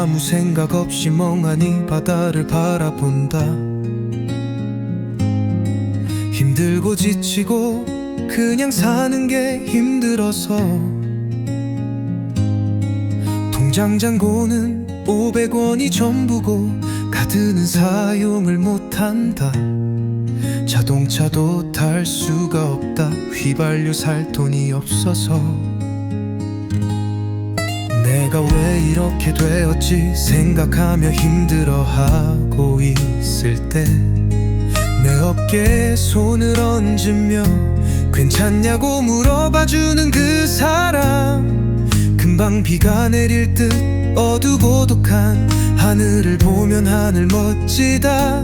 아무 생각 없이 멍하니 바다를 바라본다. 힘들고 지치고 그냥 사는 게 힘들어서. 통장 잔고는 500원이 전부고 카드는 사용을 못한다. 자동차도 탈 수가 없다. 휘발유 살 돈이 없어서 내가 왜 이렇게 되었지 생각하며 힘들어하고 있을 때? 내 어깨에 손을 얹으며 괜찮냐고 물어봐주는 그 사람. 금방 비가 내릴 듯 어두고독한 하늘을 보면 하늘 멋지다.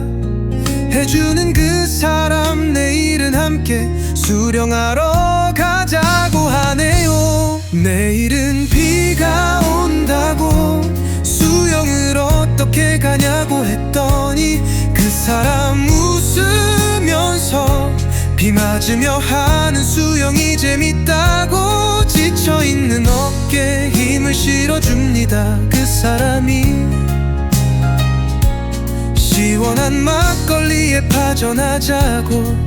해주는 그 사람 내일은 함께 수령하러 가자고 하네요. 내일은 비가 했더니 그 사람 웃으면서 비 맞으며 하는 수영이 재밌다고 지쳐있는 어깨에 힘을 실어줍니다. 그 사람이 시원한 막걸리에 파전하자고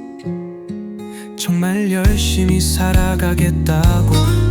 정말 열심히 살아가겠다고